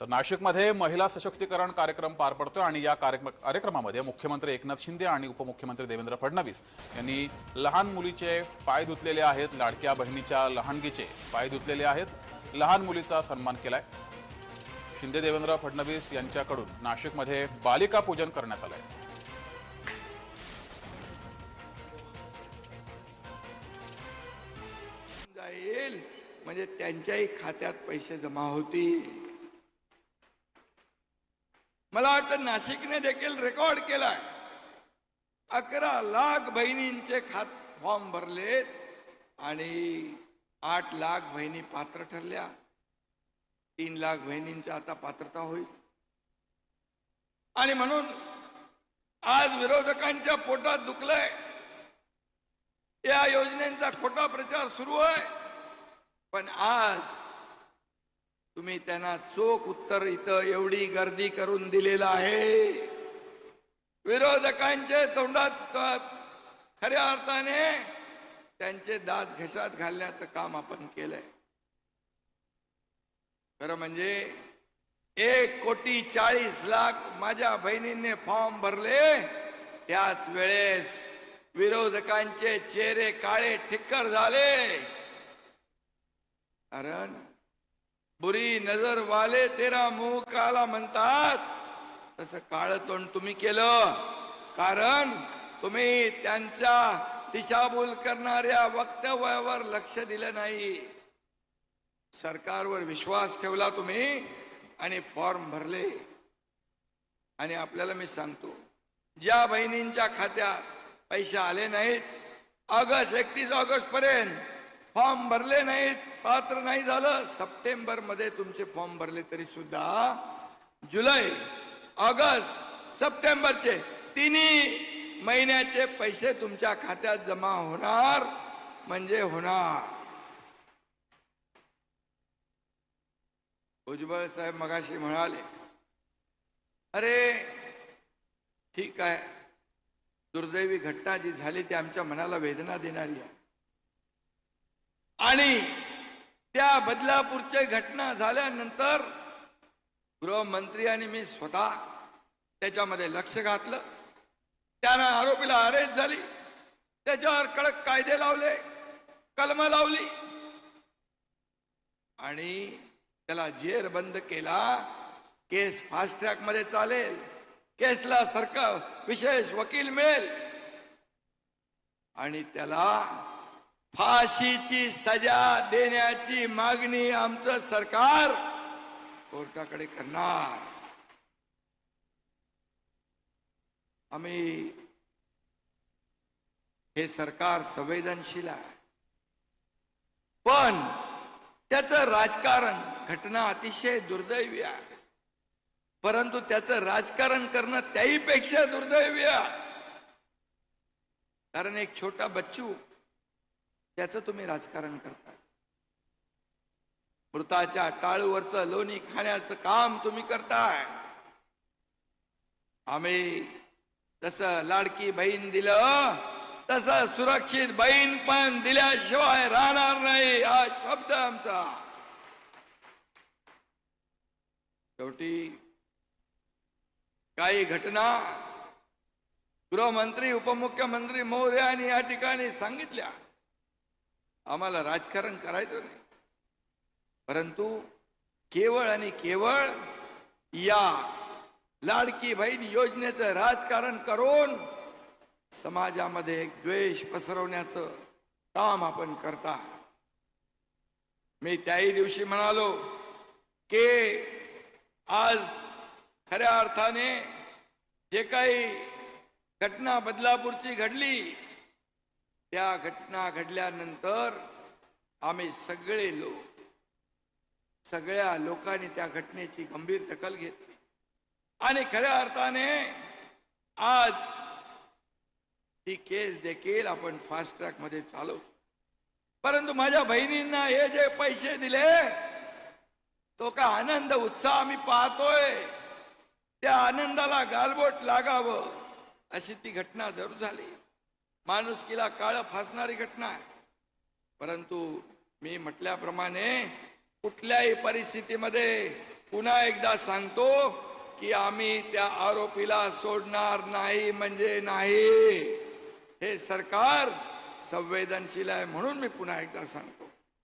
तर नाशिकमध्ये महिला सशक्तीकरण कार्यक्रम पार पडतोय आणि या कार्यक्रम कार्यक्रमामध्ये मुख्यमंत्री एकनाथ शिंदे आणि उपमुख्यमंत्री देवेंद्र फडणवीस यांनी लहान मुलीचे पाय धुतलेले आहेत लाडक्या बहिणीच्या लहानगीचे पाय धुतलेले आहेत. लहान मुलीचा सन्मान केलाय. शिंदे देवेंद्र फडणवीस यांच्याकडून नाशिकमध्ये बालिका पूजन करण्यात आलंय. जाईल म्हणजे त्यांच्याही खात्यात पैसे जमा होतील. मला वाटतं नाशिकने देखील रेकॉर्ड केलाय. अकरा लाख बहिणींचे खात फॉर्म भरलेत आणि आठ लाख बहिणी पात्र ठरल्या. तीन लाख बहिणींची आता पात्रता होईल. आणि म्हणून आज विरोधकांच्या पोटात दुखलंय. या योजनेचा खोटा प्रचार सुरू आहे. पण आज तुम्ही त्यांना चोख उत्तर इथं एवढी गर्दी करून दिलेलं आहे. विरोधकांचे तोंडात खऱ्या अर्थाने त्यांचे दात घशात घालण्याचं काम आपण केलंय. खरं म्हणजे एक कोटी चाळीस लाख माझ्या बहिणींनी फॉर्म भरले. त्याच वेळेस विरोधकांचे चेहरे काळे ठिक्कर झाले. कारण बुरी नजर वाले तेरा मुंह काला म्हणतात. तसं काळ तोंड तुम्ही केलं. कारण तुम्ही त्यांच्या दिशाभूल करणाऱ्या वक्तव्यावर लक्ष दिलं नाही. सरकारवर विश्वास ठेवला तुम्ही आणि फॉर्म भरले. आणि आपल्याला मी सांगतो ज्या बहिणींच्या खात्यात पैसे आले नाहीत ऑगस्ट एकतीस ऑगस्ट पर्यंत फॉर्म भरले नाहीत पात्र नाही झालं. सप्टेंबरमध्ये तुमचे फॉर्म भरले तरी सुद्धा जुलै ऑगस्ट सप्टेंबरचे तिन्ही महिन्याचे पैसे तुमच्या खात्यात जमा होणार. म्हणजे होणार. भुजबळ साहेब मगाशी म्हणाले अरे ठीक आहे. दुर्दैवी घटना जी झाली ती आमच्या मनाला वेदना देणारी आहे. आणि त्या बदलापूरच्या घटना झाल्यानंतर गृहमंत्री आणि मी स्वतः त्याच्यामध्ये लक्ष घातलं. त्यानं आरोपीला अरेस्ट झाली. त्याच्यावर कडक कायदे लावले कलम लावली. आणि त्याला जेर बंद केला. केस फास्ट ट्रॅकमध्ये चालेल. केसला सरकार विशेष वकील मिळेल. आणि त्याला फाशीची सजा देण्याची मागणी आमचं सरकार कोर्टाकडे करणार. आम्ही हे सरकार संवेदनशील आहे. पण त्याचं राजकारण घटना अतिशय दुर्दैवी आहे. परंतु त्याचं राजकारण करणं त्याहीपेक्षा दुर्दैवी आहे. कारण एक छोटा बच्चू त्याचं तुम्ही राजकारण करता मृताच्या टाळूवरचं लोणी खाण्याचं काम तुम्ही करताय. आम्ही तस लाडकी बहीण दिलं तसं सुरक्षित बहीण पण दिल्याशिवाय राहणार नाही हा शब्द आमचा. शेवटी काही घटना गृहमंत्री उपमुख्यमंत्री महोदयांनी या ठिकाणी सांगितल्या. आम्हाला राजकारण करायचं नाही. परंतु केवळ आणि केवळ या लाडकी बहीण योजनेचं राजकारण करून समाजामध्ये एक द्वेष पसरवण्याचं काम आपण करता. मी त्याही दिवशी म्हणालो की आज खऱ्या अर्थाने जे काही घटना बदलापूरची घडली त्या घटना घडल्यानंतर आम्ही सगळे लोक सगळ्या लोकांनी त्या घटनेची गंभीर दखल घेतली. आणि खऱ्या अर्थाने आज ही केस देखील आपण फास्ट ट्रॅकमध्ये चालवतो. परंतु माझ्या बहिणींना हे जे पैसे दिले तो का आनंद उत्साह आम्ही पाहतोय. त्या आनंदाला गालबोट लागावं अशी ती घटना जरूर झाली. माणुसकीला काळ फासणारी घटना आहे. परंतु मी म्हटल्याप्रमाणे कुठल्याही परिस्थितीमध्ये पुन्हा एकदा सांगतो की आम्ही त्या आरोपीला सोडणार नाही म्हणजे नाही. हे सरकार संवेदनशील आहे म्हणून मी पुन्हा एकदा सांगतो.